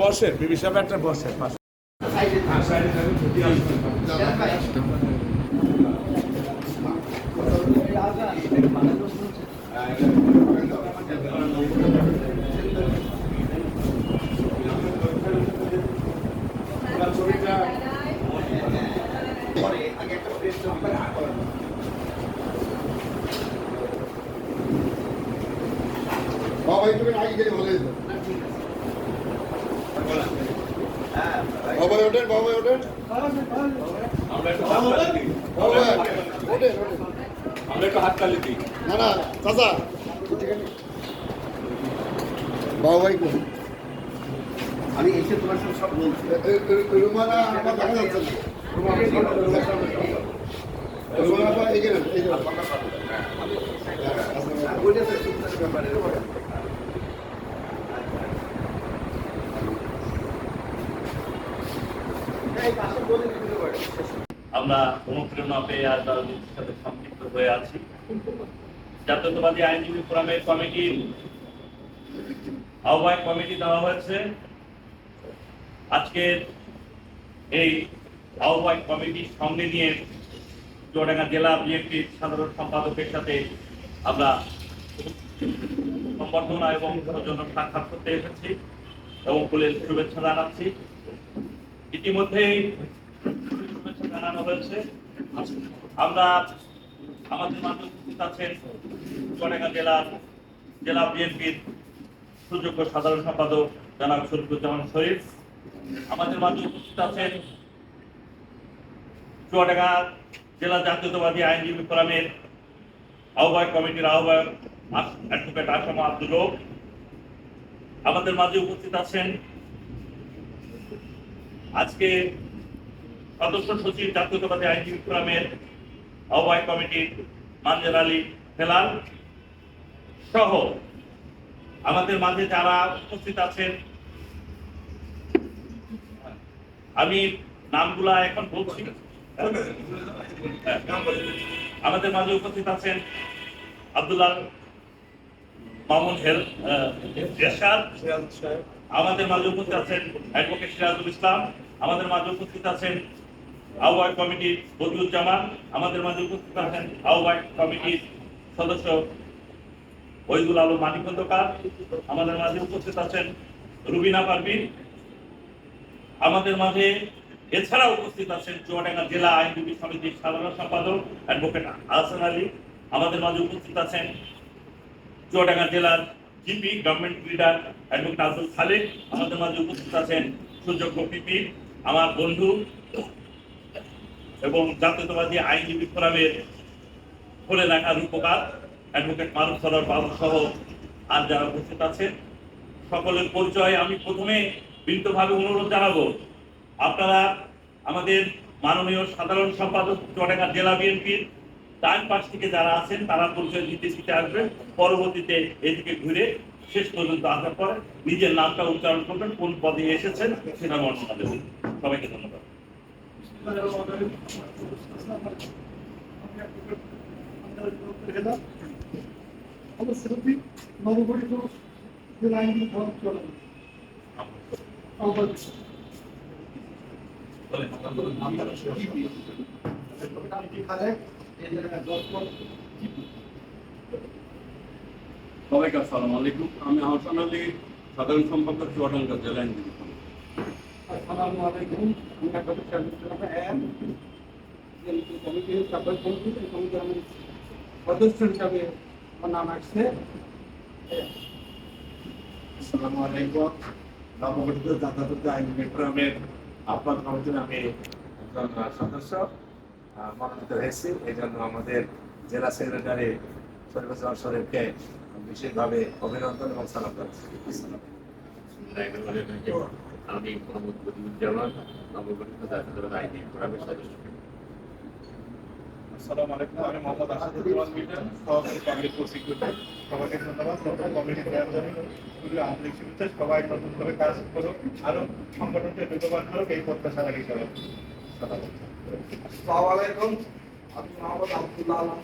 বসেন বিবি সাহেব একটা বসেন পাশে। বাবা একটু আগে গেলে ভালো হতো বাবা। ওঠেন বাবা ওঠেন। আমরা একটু হাত তালি দিই। না না চাচা। বাবা ভাই আমি এসে তোমার সঙ্গে সব বলছি। রুমানা আমার দেখা যাচ্ছে না। রুমানা এখানে এই যে ওইটা তো সুন্দর ব্যাপারে এই পাশে বলে দিতে পারে আমরা অনুপ্রেরণা পেয়ে আজ রাজনীতির সাথে সম্পৃক্ত হয়ে আছি। জাতীয়তাবাদী আইনজীবী ফোরামের কমিটির আহ্বায়ক কমিটি দেওয়া হয়েছে। আজকের এই আহ্বায়ক কমিটির সঙ্গে নিয়ে চুয়াডাঙ্গা জেলা বিএনপির সাধারণ সম্পাদকের সাথে আমরা সম্বর্ধনা এবং সাক্ষাৎ করতে এসেছি এবং ফুলের শুভেচ্ছা জানাচ্ছি। ইতিমধ্যেই জানানো হয়েছে, আমরা আমাদের মাঝে উপস্থিত আছেন চুয়াডাঙ্গা জেলার জেলা বিএনপির সুযোগ্য সাধারণ সম্পাদক জনাব শরীফুজ্জামান শরীফ। আমাদের মাঝে উপস্থিত আছেন চুয়াডাঙ্গা জেলা জাতীয়তাবাদী আইনজীবী ফোরামের আহ্বায়ক কমিটির আহ্বায়ক অ্যাডভোকেট আসামা আব্দুল আমাদের মাঝে উপস্থিত আছেন আজকে সদস্য সচিব জাতীয়তাবাদী আইনজীবী ফোরামের আহ্বায়ক কমিটির মানজার আলী হেলাল সহ আমাদের মাঝে যারা উপস্থিত আছেন, আমি নামগুলা এখন বলছি। আমাদের মাঝে উপস্থিত আছেন আব্দুল্লাহ মামুন হেল আমাদের মাঝে উপস্থিত আছেন অ্যাডভোকেট সিরাজুল ইসলাম, আমাদের মাঝে উপস্থিত আছেন আহ্বায়ক কমিটির বদিউজ্জামান আমাদের মাঝে উপস্থিত আছেন আহ্বায়ক কমিটির সদস্য ওইদুল আলম মানিক আমাদের মাঝে উপস্থিত আছেন রুবিনা পারভিন, আমাদের মাঝে এছাড়া উপস্থিত আছেন চুয়াডাঙ্গা জেলা আইনজীবী সমিতির সাধারণ সম্পাদক অ্যাডভোকেট আহসান আলী, আমাদের মাঝে উপস্থিত আছেন চুয়াডাঙ্গা জেলার GP government pleader advocate Abdul Khalek, আমাদের মাঝে উপস্থিত আছেন সুযোগ্য পিপি আমার বন্ধু এবং জাতীয়তাবাদী আইনজীবী ফোরামের খুলে রাখা রূপকার অ্যাডভোকেট মারুফ সরার বাবু সহ আর যারা উপস্থিত আছেন, সকলের পরিচয় আমি প্রথমে বিনীতভাবে অনুরোধ জানাব। আপনারা আমাদের মাননীয় সাধারণ সম্পাদক চুয়াডাঙ্গা জেলা বিএনপির ডান পাশ থেকে যারা আছেন তারা পরিচয় দিতে দিতে আসবেন পরবর্তীতে এদিকে ঘুরে শেষ পর্যন্ত আসার পর নিজের নামটা উচ্চারণ করবেন কোন পদে এসেছেন সেটা বর্ণনা দেবেন সবাইকে ধন্যবাদ। নবগঠিত জেলা আইনজীবী ফোরাম চলে আহ্বান সবাইকে আসসালামু আলাইকুম। আমি আহসান আলী সাধারণ সম্পাদক চুয়াডাঙ্গা জেলা আইনজীবী। আসসালামু আলাইকুম। আমি বিএনপি কমিটির সাবেক কমিটি এই কমিটির আমি সদস্য হিসাবে আমার নাম আসছে। আসসালামু আলাইকুম। নবগঠিত জাতীয় আইনজীবী ফোরামের আহ্বান কমিটির আমি একজন সদস্য। মনোনীত হয়েছি। এই জন্য আমাদের জেলা সেক্রেটারি শরীফ শরীফকে বিশেষভাবে অভিনন্দন এবং সালাম জানাচ্ছি। আমি মোহাম্মদ বদিউজ্জামান নবগঠিত জাতীয় আইনি ফোরামের সদস্য। আসসালামু আলাইকুম আমি মোহাম্মদ আসাদুজ্জামান মিল্টন সহকারী পাবলিক প্রসিকিউটর। সবাইকে ধন্যবাদ সবাই নতুন করে কাজ করুক। আরও সংগঠনকে করুক এই প্রত্যাশা রাখি সবাই আসসালামু আলাইকুম। আমি মোহাম্মদ আব্দুল্লাহ আলম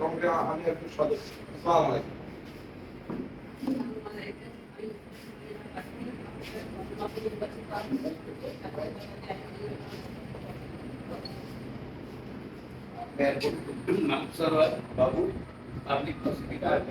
কমিটি আমি একজন সদস্য। আসসালামু আলাইকুম। বাবু পাবলিক প্রসিকিউটর যে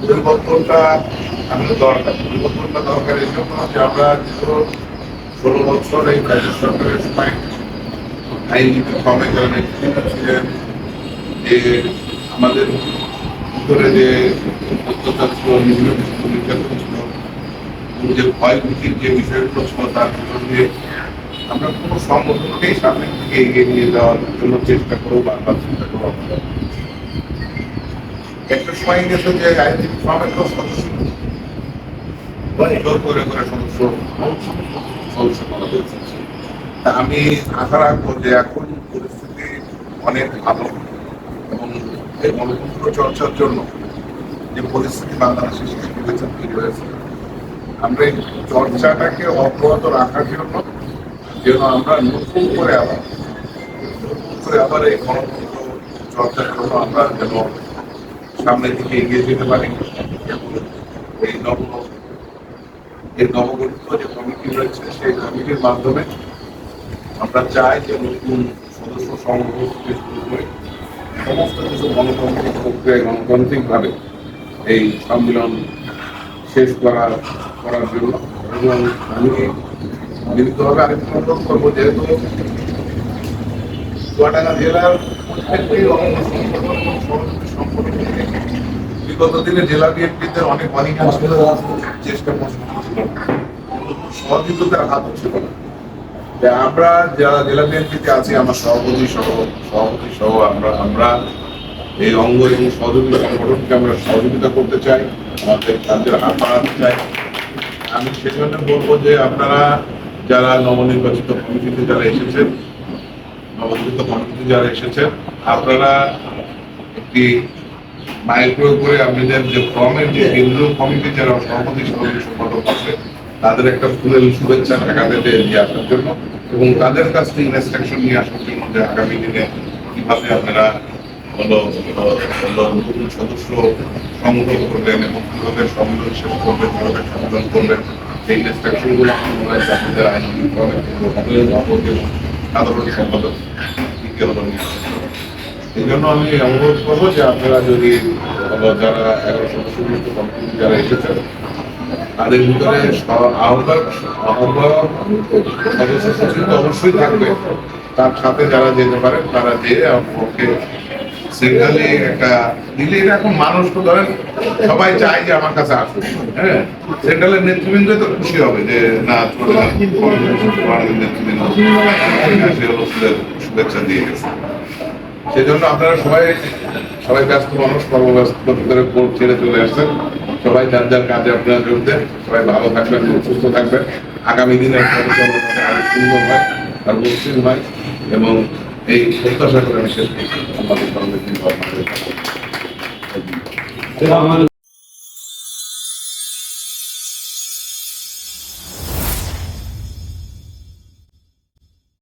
পরিবর্তনটা আমাদের দরকার। পরিবর্তনটা দরকার এই জন্য যে আমরা দীর্ঘ ষোলো বছর এই রাজ্য সরকারের সময় আইনজীবী ফর্মে যারা ছিলেন যে আমাদের ভিতরে যে অত্যাচার ছিল বিভিন্ন নির্যাতন ছিল যে ক্ষয়ক্ষতির যে বিষয়গুলো ছিল তার বিরুদ্ধে আমরা কোনো সংগঠনকেই সামনের দিকে এগিয়ে নিয়ে যাওয়ার জন্য চেষ্টা করব, বারবার চেষ্টা করব। একটা সময় গেছে যে আইনজীবী ফর্মের কেউ সদস্য। জোর করে করে সদস্য সদস্য করা হয়েছে তা আমি আশা রাখব যে এখন পরিস্থিতি অনেক ভালো। এবং এই গণতন্ত্র চর্চার জন্য যে পরিস্থিতি বাংলাদেশে সৃষ্টি হয়েছে, তৈরি হয়েছে, আমরা এই চর্চাটাকে অব্যাহত রাখার জন্য যেন আমরা নতুন করে আবার, নতুন করে আবার এই গণতন্ত্র চর্চার জন্য আমরা যেন সামনের দিকে এগিয়ে যেতে পারে এই নব এই নবগঠিত যে কমিটি রয়েছে, সেই কমিটির মাধ্যমে আমরা চাই যে নতুন সদস্য সংগ্রহ থেকে শুরু করে সমস্ত কিছু গণতান্ত্রিক প্রক্রিয়ায় গণতান্ত্রিকভাবে এই সম্মেলন শেষ করার করার জন্য। এবং আমি নিয়মিতভাবে আরেকটু অনুরোধ করব, যেহেতু চুয়াডাঙ্গা জেলার বিগত দিনে জেলা বিএনপিতে অনেক অনেক চেষ্টা করছিল সহযোগিতার হাত ছিল আমরা যারা জেলা বিএনপিতে আছি, আমার সভাপতি সহ সভাপতি সহ আমরা আমরা এই অঙ্গ এবং সহযোগী সংগঠনকে আমরা সহযোগিতা করতে চাই, আমাদের কাজের হাত বাড়াতে চাই। আমি সেজন্য বলব যে আপনারা যারা নবনির্বাচিত কমিটিতে যারা এসেছেন নবনির্বাচিত কমিটিতে যারা এসেছেন আপনারা একটি মাইক্রো করে আপনাদের যে ফর্মের যে কেন্দ্রীয় কমিটি যারা সভাপতি সভাপতি সম্পাদক আছে, তাদের একটা ফুলের শুভেচ্ছা ঢাকাতে দিয়ে আসার জন্য এবং তাদের কাছ থেকে ইনস্ট্রাকশন নিয়ে আসার জন্য যে আগামী দিনে কীভাবে আপনারা সদস্য সংগ্রহ করবেন এবং কীভাবে সম্মেলন শেষ করবেন, কীভাবে সম্মেলন করবেন, সেই ইনস্ট্রাকশনগুলো আমার মনে হয় আপনাদের ফর্মের সম্পাদক দ্বিতীয় এই জন্য আমি অনুরোধ করব যে আপনারা যদি যারা এগারো সদস্য কমিটি যারা এসেছেন, তাদের ভিতরে আহ্বায়ক আহ্বায়ক সদস্য অবশ্যই থাকবে। তার সাথে যারা যেতে পারেন, তারা যেয়ে ওকে সিঙ্গালি একটা দিলে এটা এখন মানুষ তো ধরেন সবাই চায় যে আমার কাছে আসুক। হ্যাঁ? সেন্ট্রালের নেতৃবৃন্দ তো খুশি হবে যে না শুভেচ্ছা দিয়ে গেছে। সেজন্য আপনারা সবাই সবাই ব্যস্ত মানুষ কর্মব্যস্ত ভিতরে কোর্ট ছেড়ে চলে আসছেন। সবাই যার যার কাজে আপনারা যোগ দেন, সবাই ভালো থাকবেন, সুস্থ থাকবেন। আগামী দিনে আরও সুন্দর হয়, আর মসৃণ হয়, এবং এই প্রত্যাশা করে আমি শেষ করছি। আমাদের কর্মসূচি